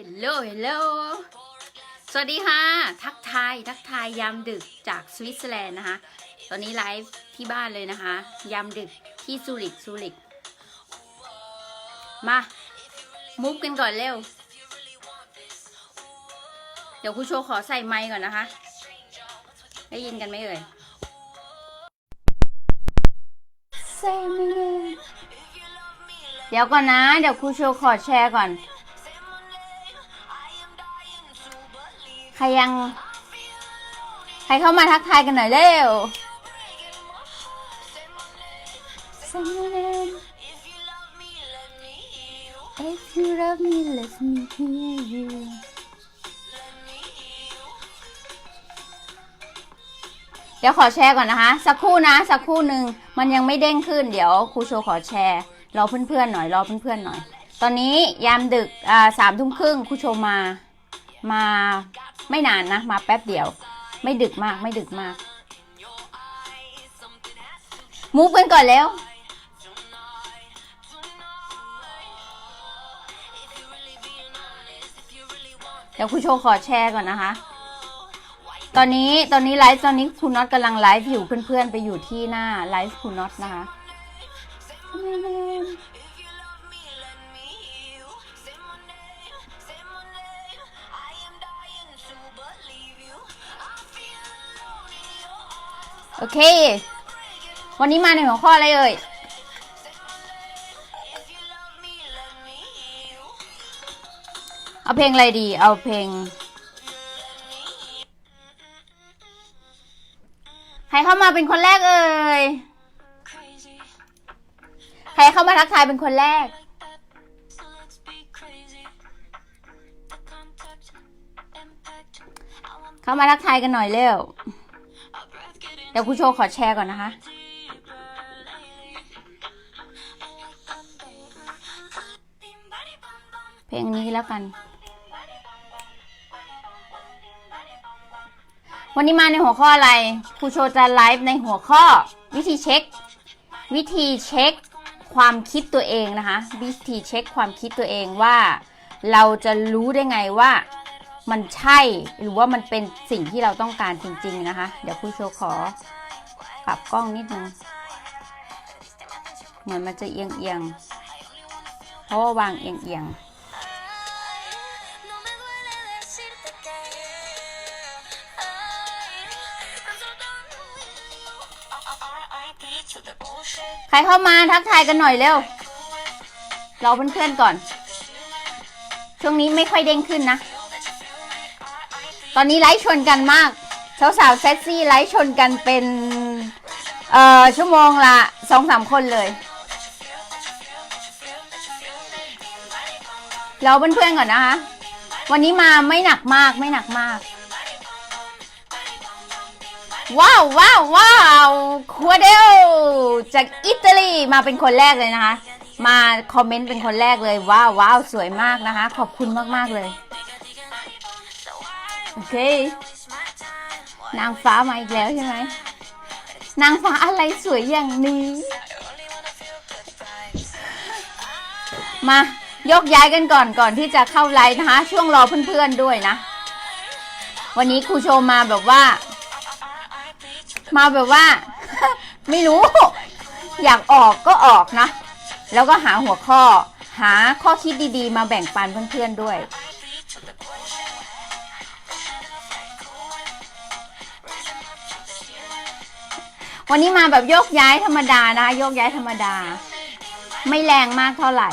ฮลโลเฮลโลสวัสดีค่ะ ทักทาย ทักทายยามดึกจากสวิตเซอร์แลนด์นะคะ ตอนนี้ไลฟ์ที่บ้านเลยนะคะ ยามดึกที่ซูริกซูริก มา มุกกันก่อนเร็ว เดี๋ยวครูโชว์ขอใส่ไมค์ก่อนนะคะ ได้ยินกันไหมเอ่ยใส่ไมค์เลยเดี๋ยวก่อนนะ เดี๋ยวครูโชว์ขอแชร์ก่อน ใครยัง ใครเข้ามาทักทายกันหน่อยเร็ว Say my name. If you love me, let me hear you. เดี๋ยวขอแชร์ก่อนนะคะ สักครู่นะ สักครู่หนึ่งมันยังไม่เด้งขึ้น เดี๋ยวครูโชว์ขอแชร์รอเพื่อนๆหน่อยรอเพื่อนๆหน่อย ตอนนี้ยามดึกอ่าสามทุ่มครึ่งครูโชว์มา มาไม่นานนะ มาแป๊บเดียว ไม่ดึกมากไม่ดึกมาก มูฟกันก่อนแล้ว เดี๋ยวครูโชว์ขอแชร์ก่อนนะคะ ตอนนี้ตอนนี้ไลฟ์ตอนนี้คุณน็อตกำลังไลฟ์อยู่เพื่อนๆไปอยู่ที่หน้าไลฟ์คุณน็อตนะคะ เค วันนี้มาในหัวข้ออะไรเอ่ย เอาเพลงอะไรดี เอาเพลง ใครเข้ามาเป็นคนแรกเอ่ย ใครเข้ามาทักทายเป็นคนแรกเข้ามาทักทายกันหน่อยเร็ว ดี๋ยวครูโชว์ขอแชร์ก่อนนะคะเพลงนี้แล้วกัน วันนี้มาในหัวข้ออะไรครูโชว์จะไลฟ์ในหัวข้อ วิธีเช็ค วิธีเช็คความคิดตัวเองนะคะ วิธีเช็คความคิดตัวเองว่า เราจะรู้ได้ไงว่ามันใช่หรือว่ามันเป็นสิ่งที่เราต้องการจริง ๆ นะคะ เดี๋ยวครูโชว์ขอ ปรับกล้องนิดนึง เหมือนมันจะเอียงเอียง เพราะว่าวางเอียงเอียงใครเข้ามาทักทายกันหน่อยเร็ว เรอเพื่อนๆก่อน ช่วงนี้ไม่ค่อยเด้งขึ้นนะ ตอนนี้ไลฟ์ชนกันมากสาวๆเซ็กซี่ไลฟ์ชนกันเป็น เอ่อชั่วโมงละสองสามคนเลย เรอเพื่อนๆก่อนนะคะ วันนี้มาไม่หนักมากไม่หนักมาก ว้าวว้าวว้าวคัวเดลจากอิตาลีมาเป็นคนแรกเลยนะคะ มาคอมเมนต์เป็นคนแรกเลย ว้าวว้าวสวยมากนะคะ ขอบคุณมากๆเลย โอเค นางฟ้ามาอีกแล้วใช่ไหม นางฟ้าอะไรสวยอย่างนี้ มายกย้ายกันก่อนก่อนที่จะเข้าไลฟ์นะคะ ช่วงรอเพื่อนๆด้วยนะ วันนี้ครูโชว์มาแบบว่า มาแบบว่า ไม่รู้ อยากออกก็ออกนะ แล้วก็หาหัวข้อ หาข้อคิดดีๆ มาแบ่งปันเพื่อนๆด้วย วันนี้มาแบบโยกย้ายธรรมดานะคะโยกย้ายธรรมดา ไม่แรงมากเท่าไหร่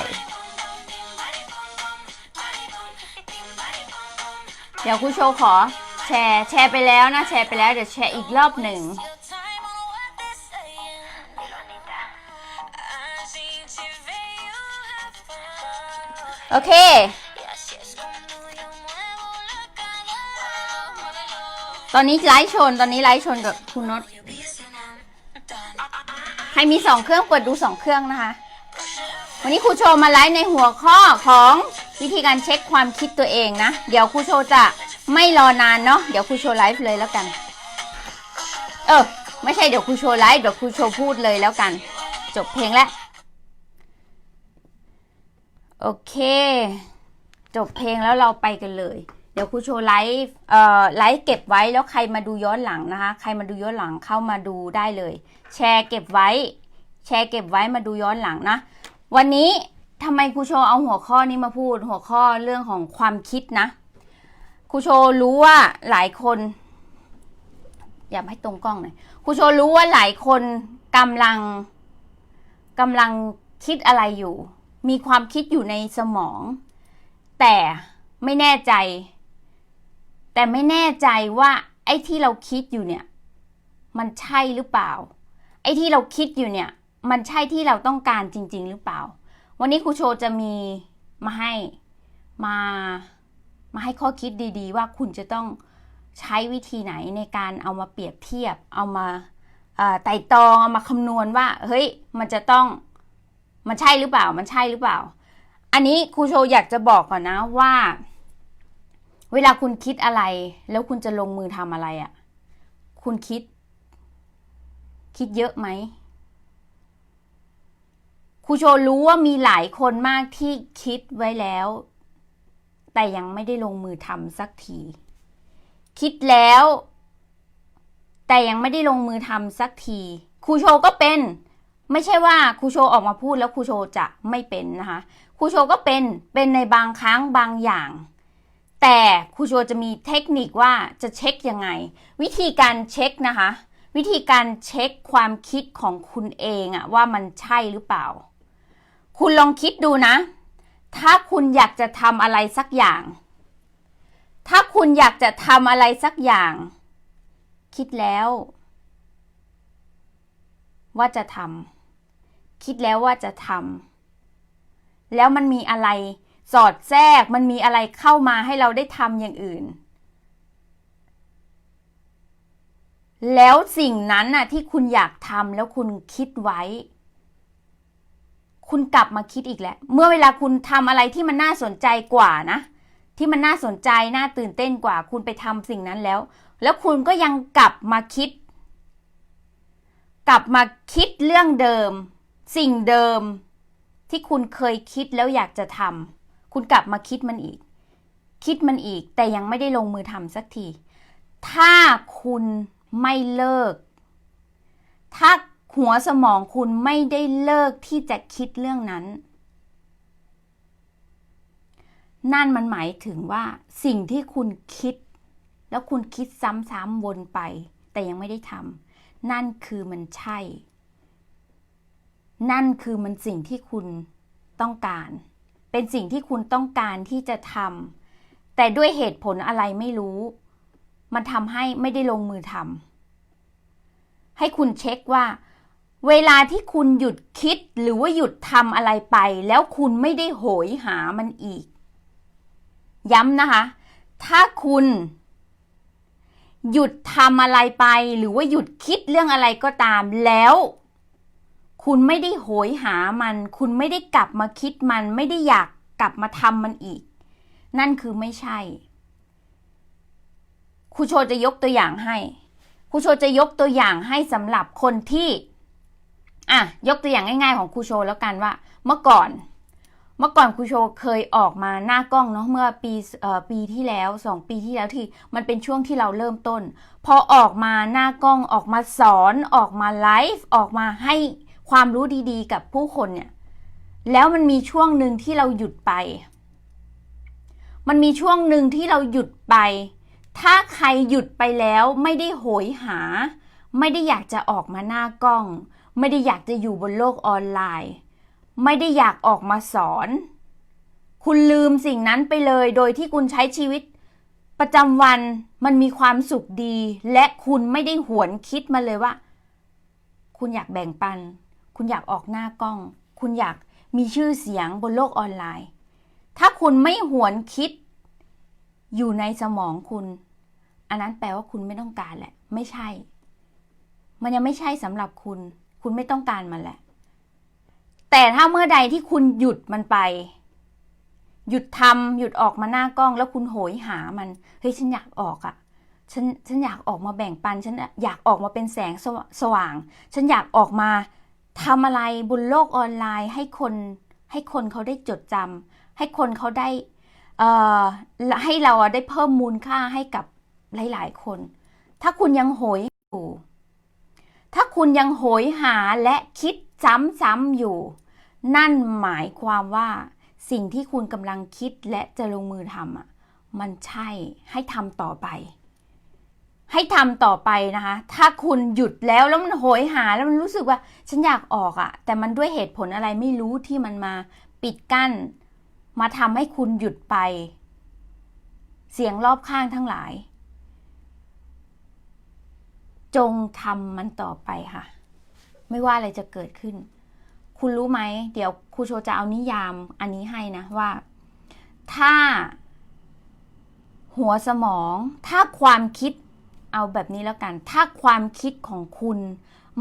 เดี๋ยวครูโชว์ขอแชร์แชร์ไปแล้วนะแชร์ไปแล้วเดี๋ยวแชร์อีกรอบหนึ่งโอเค ตอนนี้ไลฟ์ชน ตอนนี้ไลฟ์ชนกับคุณน็อต มีสองเครื่องกดดูสองเครื่องนะคะ วันนี้ครูโชว์มาไลฟ์ในหัวข้อของวิธีการเช็คความคิดตัวเองนะ เดี๋ยวครูโชว์จะไม่รอนานเนาะเดี๋ยวครูโชว์ไลฟ์เลยแล้วกัน เออ ไม่ใช่เดี๋ยวครูโชว์ไลฟ์เดี๋ยวครูโชว์พูดเลยแล้วกัน จบเพลงแล้วโอเค จบเพลงแล้วเราไปกันเลย เดี๋ยวครูโชว์ไลฟ์เอ่อไลฟ์เก็บไว้แล้วใครมาดูย้อนหลังนะคะ ใครมาดูย้อนหลังเข้ามาดูได้เลย แชร์เก็บไว้ แชร์เก็บไว้มาดูย้อนหลังนะ วันนี้ทำไมครูโชว์เอาหัวข้อนี้มาพูด หัวข้อเรื่องของความคิดนะครูโชว์รู้ว่าหลายคน อย่าให้ตรงกล้องหน่อยครูโชว์รู้ว่าหลายคนกำลังกำลังคิดอะไรอยู่ มีความคิดอยู่ในสมอง แต่ไม่แน่ใจ แต่ไม่แน่ใจว่า ไอ้ที่เราคิดอยู่เนี่ย มันใช่หรือเปล่า ไอ้ที่เราคิดอยู่เนี่ย มันใช่ที่เราต้องการจริง ๆ หรือเปล่า วันนี้ครูโชจะมีมาให้มามาให้ข้อคิดดีๆ ว่าคุณจะต้องใช้วิธีไหนในการเอามาเปรียบเทียบ เอามาไต่ตรองเอามาคำนวณว่า เฮ้ย มันจะต้อง มันใช่หรือเปล่า มันใช่หรือเปล่า อันนี้ครูโชอยากจะบอกก่อนนะว่า เวลาคุณคิดอะไร แล้วคุณจะลงมือทำอะไรอะ่ะ คุณคิด คิดเยอะไหมครูโชรู้ว่ามีหลายคนมากที่คิดไว้แล้ว แต่ยังไม่ได้ลงมือทำสักที คิดแล้ว แต่ยังไม่ได้ลงมือทำสักทีครูโชก็เป็น ไม่ใช่ว่าครูโชออกมาพูดแล้วครูโชจะไม่เป็นนะคะครูโชก็เป็นเป็นในบางครั้งบางอย่าง แต่ครูโชว์จะมีเทคนิคว่าจะเช็คยังไง วิธีการเช็คนะคะ วิธีการเช็คความคิดของคุณเองอะว่ามันใช่หรือเปล่า คุณลองคิดดูนะ ถ้าคุณอยากจะทำอะไรสักอย่าง ถ้าคุณอยากจะทำอะไรสักอย่าง คิดแล้ว ว่าจะทำคิดแล้วว่าจะทำแล้วมันมีอะไร สอดแทรกมันมีอะไรเข้ามาให้เราได้ทำอย่างอื่น แล้วสิ่งนั้นน่ะที่คุณอยากทำแล้วคุณคิดไว้ คุณกลับมาคิดอีกแล้ว เมื่อเวลาคุณทำอะไรที่มันน่าสนใจกว่านะ ที่มันน่าสนใจน่าตื่นเต้นกว่า คุณไปทำสิ่งนั้นแล้ว แล้วคุณก็ยังกลับมาคิด กลับมาคิดเรื่องเดิม สิ่งเดิมที่คุณเคยคิดแล้วอยากจะทำ คุณกลับมาคิดมันอีก คิดมันอีกแต่ยังไม่ได้ลงมือทำสักที ถ้าคุณไม่เลิก ถ้าหัวสมองคุณไม่ได้เลิกที่จะคิดเรื่องนั้น นั่นมันหมายถึงว่าสิ่งที่คุณคิด แล้วคุณคิดซ้ำๆวนไป แต่ยังไม่ได้ทำนั่นคือมันใช่ นั่นคือมันสิ่งที่คุณต้องการ เป็นสิ่งที่คุณต้องการที่จะทำแต่ด้วยเหตุผลอะไรไม่รู้ มันทำให้ไม่ได้ลงมือทำให้คุณเช็คว่า เวลาที่คุณหยุดคิดหรือว่าหยุดทำอะไรไป แล้วคุณไม่ได้โหยหามันอีก ย้ำนะคะ ถ้าคุณหยุดทำอะไรไป หรือว่าหยุดคิดเรื่องอะไรก็ตามแล้ว คุณไม่ได้โหยหามัน คุณไม่ได้กลับมาคิดมัน ไม่ได้อยากกลับมาทำมันอีก นั่นคือไม่ใช่ครูโชจะยกตัวอย่างให้ครูโชจะยกตัวอย่างให้สำหรับคนที่ อะ ยกตัวอย่างง่ายๆของครูโชแล้วกันว่า เมื่อก่อน เมื่อก่อนครูโชเคยออกมาหน้ากล้องเนาะเมื่อปีเอ่อปีที่แล้วสองปีที่แล้วที่มันเป็นช่วงที่เราเริ่มต้น พอออกมาหน้ากล้องออกมาสอนออกมาไลฟ์ออกมาให้ ความรู้ดีๆ กับผู้คนเนี่ย แล้วมันมีช่วงหนึ่งที่เราหยุดไป มันมีช่วงหนึ่งที่เราหยุดไป ถ้าใครหยุดไปแล้วไม่ได้โหยหา ไม่ได้อยากจะออกมาหน้ากล้อง ไม่ได้อยากจะอยู่บนโลกออนไลน์ ไม่ได้อยากออกมาสอน คุณลืมสิ่งนั้นไปเลย โดยที่คุณใช้ชีวิตประจำวันมันมีความสุขดี และคุณไม่ได้หวนคิดมาเลยว่า คุณอยากแบ่งปัน คุณอยากออกหน้ากล้อง คุณอยากมีชื่อเสียงบนโลกออนไลน์ ถ้าคุณไม่หวนคิด อยู่ในสมองคุณ อันนั้นแปลว่าคุณไม่ต้องการแหละ ไม่ใช่ มันยังไม่ใช่สำหรับคุณ คุณไม่ต้องการมันแหละ แต่ถ้าเมื่อใดที่คุณหยุดมันไป หยุดทำหยุดออกมาหน้ากล้อง แล้วคุณโหยหามันเฮ้ยฉันอยากออกอะ่ะฉันฉันอยากออกมาแบ่งปัน ฉันอยากออกมาเป็นแสงสวสว่าง ฉันอยากออกมา ทำอะไรบนโลกออนไลน์ให้คนให้คนเขาได้จดจำให้คนเขาได้เอ่อให้เราได้เพิ่มมูลค่าให้กับหลาย ๆ คน ถ้าคุณยังโหยอยู่ ถ้าคุณยังโหยหาและคิดซ้ำๆอยู่ นั่นหมายความว่าสิ่งที่คุณกำลังคิดและจะลงมือทำอะ มันใช่ให้ทำต่อไป ให้ทำต่อไปนะคะ ถ้าคุณหยุดแล้วแล้วมันโหยหาแล้วมันรู้สึกว่า ฉันอยากออกอะ่ะ แต่มันด้วยเหตุผลอะไรไม่รู้ที่มันมาปิดกั้น มาทำให้คุณหยุดไป เสียงรอบข้างทั้งหลาย จงทำมันต่อไปค่ะ ไม่ว่าอะไรจะเกิดขึ้น คุณรู้ไหม เดี๋ยวครูโชจะเอานิยามอันนี้ให้นะว่า ถ้า หัวสมอง ถ้าความคิด เอาแบบนี้แล้วกัน ถ้าความคิดของคุณ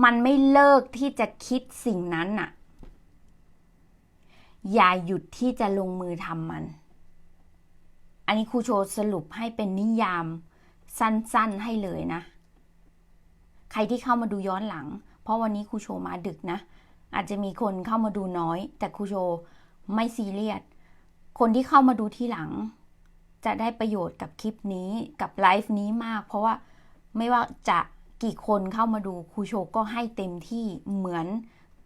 มันไม่เลิกที่จะคิดสิ่งนั้นน่ะ อย่าหยุดที่จะลงมือทำมัน อันนี้ครูโชสรุปให้เป็นนิยามสั้นๆให้เลยนะ ใครที่เข้ามาดูย้อนหลัง เพราะวันนี้ครูโชมาดึกนะ อาจจะมีคนเข้ามาดูน้อย แต่ครูโชไม่ซีเรียส คนที่เข้ามาดูที่หลังจะได้ประโยชน์กับคลิปนี้กับไลฟ์นี้มาก เพราะว่า ไม่ว่าจะกี่คนเข้ามาดูครูโชก็ให้เต็มที่เหมือน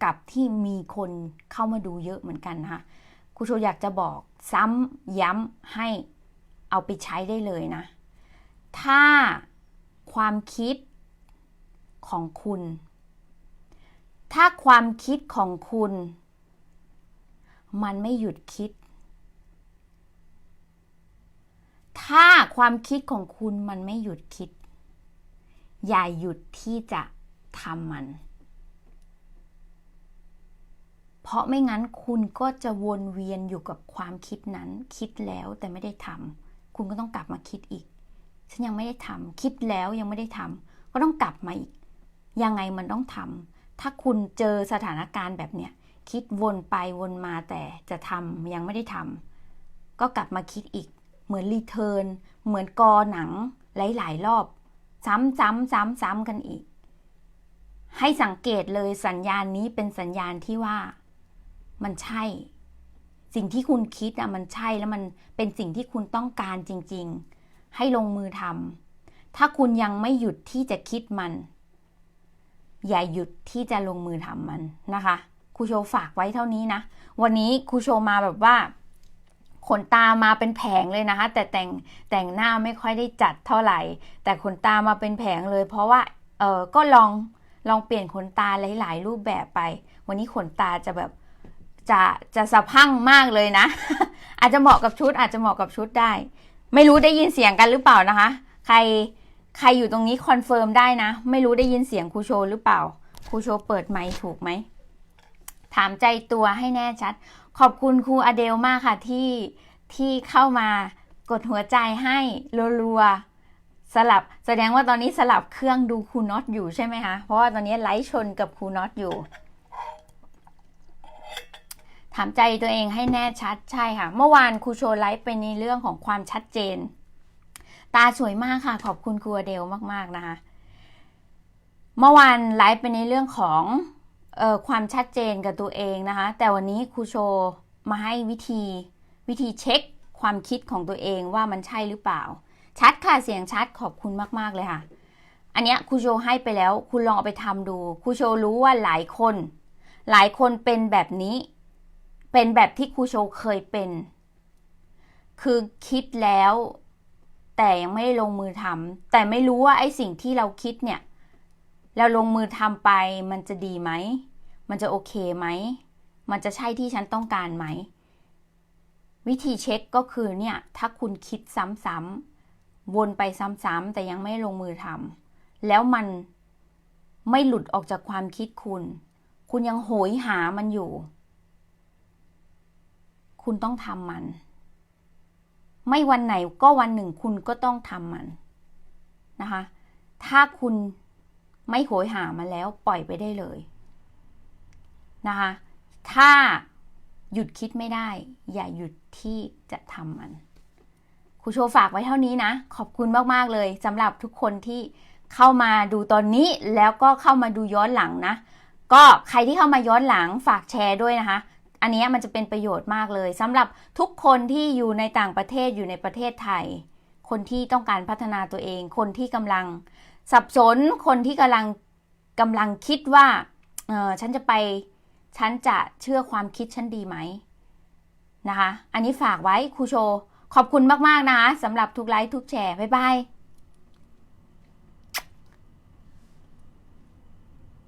กับที่มีคนเข้ามาดูเยอะเหมือนกันนะคะครูโชอยากจะบอกซ้ำย้ำให้เอาไปใช้ได้เลยนะ ถ้าความคิดของคุณ ถ้าความคิดของคุณ มันไม่หยุดคิด ถ้าความคิดของคุณมันไม่หยุดคิด อย่าหยุดที่จะทำมัน เพราะไม่งั้นคุณก็จะวนเวียนอยู่กับความคิดนั้น คิดแล้วแต่ไม่ได้ทำคุณก็ต้องกลับมาคิดอีก ฉันยังไม่ได้ทำคิดแล้วยังไม่ได้ทำก็ต้องกลับมาอีก ยังไงมันต้องทำถ้าคุณเจอสถานการณ์แบบเนี้ยคิดวนไปวนมาแต่จะทำยังไม่ได้ทำก็กลับมาคิดอีก เหมือนรีเทิร์นเหมือนกอหนังหลาย ๆ รอบ ซ้ำซ้ำซ้ำซ้ำกันอีก ให้สังเกตเลยสัญญาณนี้เป็นสัญญาณที่ว่า มันใช่ สิ่งที่คุณคิดอะมันใช่แล้วมันเป็นสิ่งที่คุณต้องการจริง ๆ ให้ลงมือทำถ้าคุณยังไม่หยุดที่จะคิดมัน อย่าหยุดที่จะลงมือทำมันนะคะครูโชว์ฝากไว้เท่านี้นะ วันนี้ครูโชว์มาแบบว่า ขนตามาเป็นแผงเลยนะคะ แต่แต่งแต่งหน้าไม่ค่อยได้จัดเท่าไหร่ แต่ขนตามาเป็นแผงเลย เพราะว่าเออก็ลองลองเปลี่ยนขนตาหลาย ๆ รูปแบบไป วันนี้ขนตาจะแบบจะจะสะพังมากเลยนะ อาจจะเหมาะกับชุด อาจจะเหมาะกับชุดได้ ไม่รู้ได้ยินเสียงกันหรือเปล่านะคะ ใครใครอยู่ตรงนี้คอนเฟิร์มได้นะ ไม่รู้ได้ยินเสียงครูโชหรือเปล่าครูโชเปิดไมค์ถูกไหมถามใจตัวให้แน่ชัด ขอบคุณครูอเดลมากค่ะที่ที่เข้ามากดหัวใจให้รัวๆสลับแสดงว่าตอนนี้สลับเครื่องดูครูน็อตอยู่ใช่ไหมคะ เพราะว่าตอนนี้ไลฟ์ชนกับครูน็อตอยู่ถามใจตัวเองให้แน่ชัดใช่ค่ะ เมื่อวานครูโชว์ไลฟ์ไปในเรื่องของความชัดเจน ตาสวยมากค่ะ ขอบคุณครูอเดลมากๆนะคะ เมื่อวานไลฟ์ไปในเรื่องของ ความชัดเจนกับตัวเองนะคะ แต่วันนี้ครูโชมาให้วิธีวิธีเช็คความคิดของตัวเองว่ามันใช่หรือเปล่า ชัดค่ะเสียงชัดขอบคุณมาก ๆ เลยค่ะ อันเนี้ยครูโชให้ไปแล้ว คุณลองเอาไปทำดูครูโชรู้ว่าหลายคน หลายคนเป็นแบบนี้ เป็นแบบที่ครูโชเคยเป็น คือคิดแล้ว แต่ยังไม่ได้ลงมือทำแต่ไม่รู้ว่าไอ้สิ่งที่เราคิดเนี่ย เราลงมือทำไปมันจะดีไหม มันจะโอเคไหม มันจะใช่ที่ฉันต้องการไหม วิธีเช็คก็คือเนี่ยถ้าคุณคิดซ้ำๆวนไปซ้ำๆแต่ยังไม่ลงมือทำแล้วมันไม่หลุดออกจากความคิดคุณ คุณยังโหยหามันอยู่ คุณต้องทำมัน ไม่วันไหนก็วันหนึ่งคุณก็ต้องทำมันนะคะ ถ้าคุณ ไม่โหยหามันแล้วปล่อยไปได้เลยนะคะ ถ้าหยุดคิดไม่ได้ อย่าหยุดที่จะทำมันครูโชว์ฝากไว้เท่านี้นะ ขอบคุณมากๆเลยสำหรับทุกคนที่เข้ามาดูตอนนี้แล้วก็เข้ามาดูย้อนหลังนะ ก็ใครที่เข้ามาย้อนหลังฝากแชร์ด้วยนะคะ อันนี้มันจะเป็นประโยชน์มากเลยสำหรับทุกคนที่อยู่ในต่างประเทศอยู่ในประเทศไทย คนที่ต้องการพัฒนาตัวเอง คนที่กำลัง สับสนคนที่กำลังกำลังคิดว่าเออฉันจะไปฉันจะเชื่อความคิดฉันดีไหมนะคะ อันนี้ฝากไว้ครูโช ขอบคุณมาก ๆ นะคะสำหรับทุกไลค์ทุกแชร์ บ๊ายบาย